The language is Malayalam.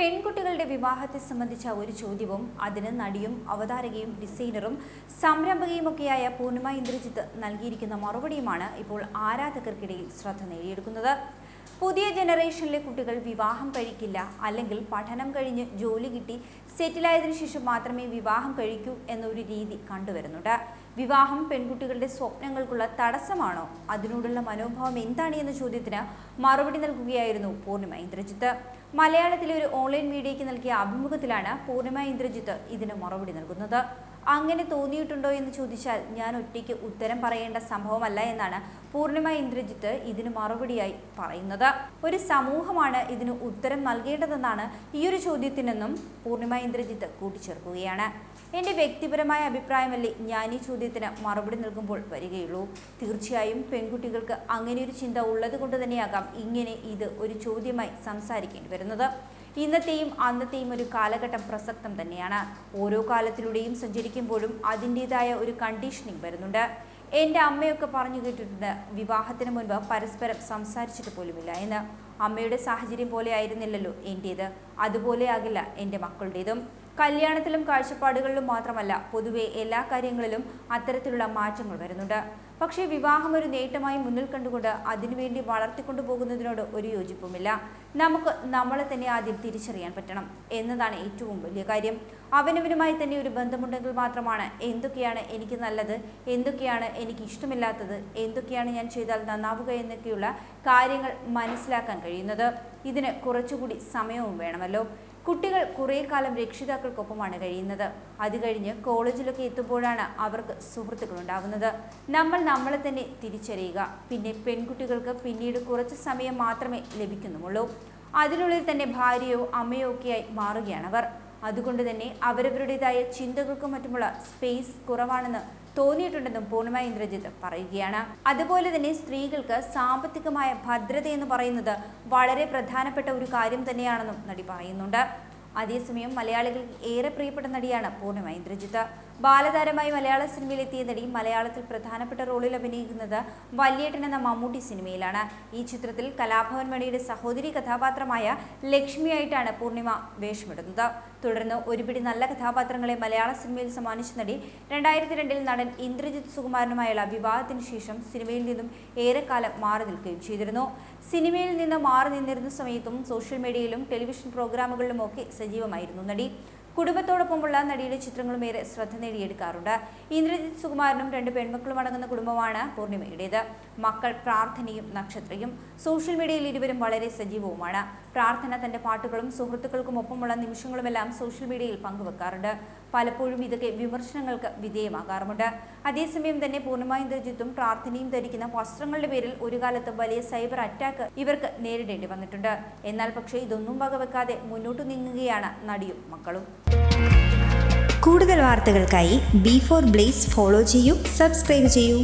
പെൺകുട്ടികളുടെ വിവാഹത്തെ സംബന്ധിച്ച ഒരു ചോദ്യവും അതിന് നടിയും അവതാരകയും ഡിസൈനറും സംരംഭകയുമൊക്കെയായ പൂർണിമ ഇന്ദ്രജിത്ത് നൽകിയിരിക്കുന്ന മറുപടിയുമാണ് ഇപ്പോൾ ആരാധകർക്കിടയിൽ ശ്രദ്ധ നേടിയെടുക്കുന്നത്. പുതിയ ജനറേഷനിലെ കുട്ടികൾ വിവാഹം കഴിക്കില്ല. അല്ലെങ്കിൽ പഠനം കഴിഞ്ഞ് ജോലി കിട്ടി സെറ്റിലായതിനു ശേഷം മാത്രമേ വിവാഹം കഴിക്കൂ എന്നൊരു രീതി കണ്ടുവരുന്നുണ്ട്. വിവാഹം പെൺകുട്ടികളുടെ സ്വപ്നങ്ങൾക്കുള്ള തടസ്സമാണോ? അതിനോടുള്ള മനോഭാവം എന്താണ് എന്ന ചോദ്യത്തിന് മറുപടി നൽകുകയായിരുന്നു പൂർണിമ ഇന്ദ്രജിത്ത്. മലയാളത്തിലെ ഒരു ഓൺലൈൻ മീഡിയയ്ക്ക് നൽകിയ അഭിമുഖത്തിലാണ് പൂർണിമ ഇന്ദ്രജിത്ത് ഇതിന് മറുപടി നൽകുന്നത്. അങ്ങനെ തോന്നിയിട്ടുണ്ടോ എന്ന് ചോദിച്ചാൽ ഞാൻ ഒറ്റയ്ക്ക് ഉത്തരം പറയേണ്ട സംഭവമല്ല എന്നാണ് പൂർണിമ ഇന്ദ്രജിത്ത് ഇതിന് മറുപടിയായി പറയുന്നത്. ഒരു സമൂഹമാണ് ഇതിന് ഉത്തരം നൽകേണ്ടതെന്നാണ് ഈ ഒരു ചോദ്യത്തിനെന്നും പൂർണിമ ഇന്ദ്രജിത്ത് കൂട്ടിച്ചേർക്കുകയാണ്. എന്റെ വ്യക്തിപരമായ അഭിപ്രായമല്ലേ ഞാൻ ഈ ചോദ്യത്തിന് മറുപടി നൽകുമ്പോൾ വരികയുള്ളൂ. തീർച്ചയായും പെൺകുട്ടികൾക്ക് അങ്ങനെ ഒരു ചിന്ത ഉള്ളത് കൊണ്ട് തന്നെയാകാം ഇങ്ങനെ ഇത് ഒരു ചോദ്യമായി സംസാരിക്കേണ്ടി വരുന്നത്. ഇന്നത്തെയും അന്നത്തെയും ഒരു കാലഘട്ടം പ്രസക്തം തന്നെയാണ്. ഓരോ കാലത്തിലൂടെയും സഞ്ചരിക്കുമ്പോഴും അതിന്റെതായ ഒരു കണ്ടീഷനിങ് വരുന്നുണ്ട്. എന്റെ അമ്മയൊക്കെ പറഞ്ഞു കേട്ടിട്ടുണ്ട് വിവാഹത്തിന് മുൻപ് പരസ്പരം സംസാരിച്ചിട്ട് പോലുമില്ല എന്ന്. അമ്മയുടെ സാഹചര്യം പോലെ ആയിരുന്നില്ലല്ലോ എന്റേത്. അതുപോലെ ആകില്ല എന്റെ മക്കളുടേതും. കല്യാണത്തിലും കാഴ്ചപ്പാടുകളിലും മാത്രമല്ല പൊതുവെ എല്ലാ കാര്യങ്ങളിലും അത്തരത്തിലുള്ള മാറ്റങ്ങൾ വരുന്നുണ്ട്. പക്ഷേ വിവാഹം ഒരു നേട്ടമായി മുന്നിൽ കണ്ടുകൊണ്ട് അതിനുവേണ്ടി വളർത്തിക്കൊണ്ടു പോകുന്നതിനോട് ഒരു യോജിപ്പുമില്ല. നമുക്ക് നമ്മളെ തന്നെ ആദ്യം തിരിച്ചറിയാൻ പറ്റണം എന്നതാണ് ഏറ്റവും വലിയ കാര്യം. അവനവനുമായി തന്നെ ഒരു ബന്ധമുണ്ടെങ്കിൽ മാത്രമാണ് എന്തൊക്കെയാണ് എനിക്ക് നല്ലത് എന്തൊക്കെയാണ് എനിക്ക് ഇഷ്ടമില്ലാത്തത് എന്തൊക്കെയാണ് ഞാൻ ചെയ്താൽ നന്നാവുക എന്നൊക്കെയുള്ള കാര്യങ്ങൾ മനസ്സിലാക്കാൻ കഴിയുന്നത്. ഇതിന് കുറച്ചുകൂടി സമയവും വേണമല്ലോ. കുട്ടികൾ കുറേ കാലം രക്ഷിതാക്കൾക്കൊപ്പമാണ് കഴിയുന്നത്. അത് കഴിഞ്ഞ് കോളേജിലൊക്കെ എത്തുമ്പോഴാണ് അവർക്ക് സുഹൃത്തുക്കൾ ഉണ്ടാകുന്നത് നമ്മൾ നമ്മളെ തന്നെ തിരിച്ചറിയുക. പിന്നെ പെൺകുട്ടികൾക്ക് പിന്നീട് കുറച്ച് സമയം മാത്രമേ ലഭിക്കുന്നുള്ളൂ അതിനുള്ളിൽ തന്നെ ഭാര്യയോ അമ്മയോ ഒക്കെയായി മാറുകയാണവർ അതുകൊണ്ട് തന്നെ അവരവരുടേതായ ചിന്തകൾക്കും മറ്റുമുള്ള സ്പേസ് കുറവാണെന്ന് തോന്നിയിട്ടുണ്ടെന്നും പൂർണിമ ഇന്ദ്രജിത്ത് പറയുകയാണ്. അതുപോലെ തന്നെ സ്ത്രീകൾക്ക് സാമ്പത്തികമായ ഭദ്രത എന്ന് പറയുന്നത് വളരെ പ്രധാനപ്പെട്ട ഒരു കാര്യം തന്നെയാണെന്നും നടി പറയുന്നുണ്ട്. അതേസമയം മലയാളികൾക്ക് ഏറെ പ്രിയപ്പെട്ട നടിയാണ് പൂർണിമ ഇന്ദ്രജിത്ത്. ബാലതാരമായി മലയാള സിനിമയിൽ എത്തിയ നടി മലയാളത്തിൽ പ്രധാനപ്പെട്ട റോളിൽ അഭിനയിക്കുന്നത് വല്യേട്ടൻ എന്ന മമ്മൂട്ടി സിനിമയിലാണ്. ഈ ചിത്രത്തിൽ കലാഭവൻ മണിയുടെ സഹോദരി കഥാപാത്രമായ ലക്ഷ്മിയായിട്ടാണ് പൂർണിമ വേഷമിടുന്നത്. തുടർന്ന് ഒരുപിടി നല്ല കഥാപാത്രങ്ങളെ മലയാള സിനിമയിൽ സമ്മാനിച്ച നടി രണ്ടായിരത്തി രണ്ടിൽ നടൻ ഇന്ദ്രജിത് സുകുമാരനുമായുള്ള വിവാഹത്തിന് ശേഷം സിനിമയിൽ നിന്നും ഏറെക്കാലം മാറി നിൽക്കുകയും ചെയ്തിരുന്നു. സിനിമയിൽ നിന്ന് മാറി നിന്നിരുന്ന സമയത്തും സോഷ്യൽ മീഡിയയിലും ടെലിവിഷൻ പ്രോഗ്രാമുകളിലും ഒക്കെ സജീവമായിരുന്നു നടി. കുടുംബത്തോടൊപ്പമുള്ള നടിയുടെ ചിത്രങ്ങളും ഏറെ ശ്രദ്ധ നേടിയെടുക്കാറുണ്ട്. ഇന്ദ്രജിത് സുകുമാരനും രണ്ട് പെൺമക്കളും അടങ്ങുന്ന കുടുംബമാണ് പൂർണിമയുടേത്. മക്കൾ പ്രാർത്ഥനയും നക്ഷത്രയും. സോഷ്യൽ മീഡിയയിൽ ഇരുവരും വളരെ സജീവവുമാണ്. പ്രാർത്ഥന തന്റെ പാട്ടുകളും സുഹൃത്തുക്കൾക്കും ഒപ്പമുള്ള നിമിഷങ്ങളുമെല്ലാം സോഷ്യൽ മീഡിയയിൽ പങ്കുവെക്കാറുണ്ട്. പലപ്പോഴും ഇതൊക്കെ വിമർശനങ്ങൾക്ക് വിധേയമാകാറുമുണ്ട്. അതേസമയം തന്നെ പൂർണമായും ഇന്ദ്രജിത്തും പ്രാർത്ഥനയും ധരിക്കുന്ന വസ്ത്രങ്ങളുടെ പേരിൽ ഒരു കാലത്ത് വലിയ സൈബർ അറ്റാക്ക് ഇവർക്ക് നേരിടേണ്ടി വന്നിട്ടുണ്ട്. എന്നാൽ പക്ഷേ ഇതൊന്നും വകവെക്കാതെ മുന്നോട്ട് നീങ്ങുകയാണ് നടിയും മക്കളും. കൂടുതൽ വാർത്തകൾക്കായി ബി ഫോർ ബ്ലേസ് ഫോളോ ചെയ്യൂ സബ്സ്ക്രൈബ് ചെയ്യൂ.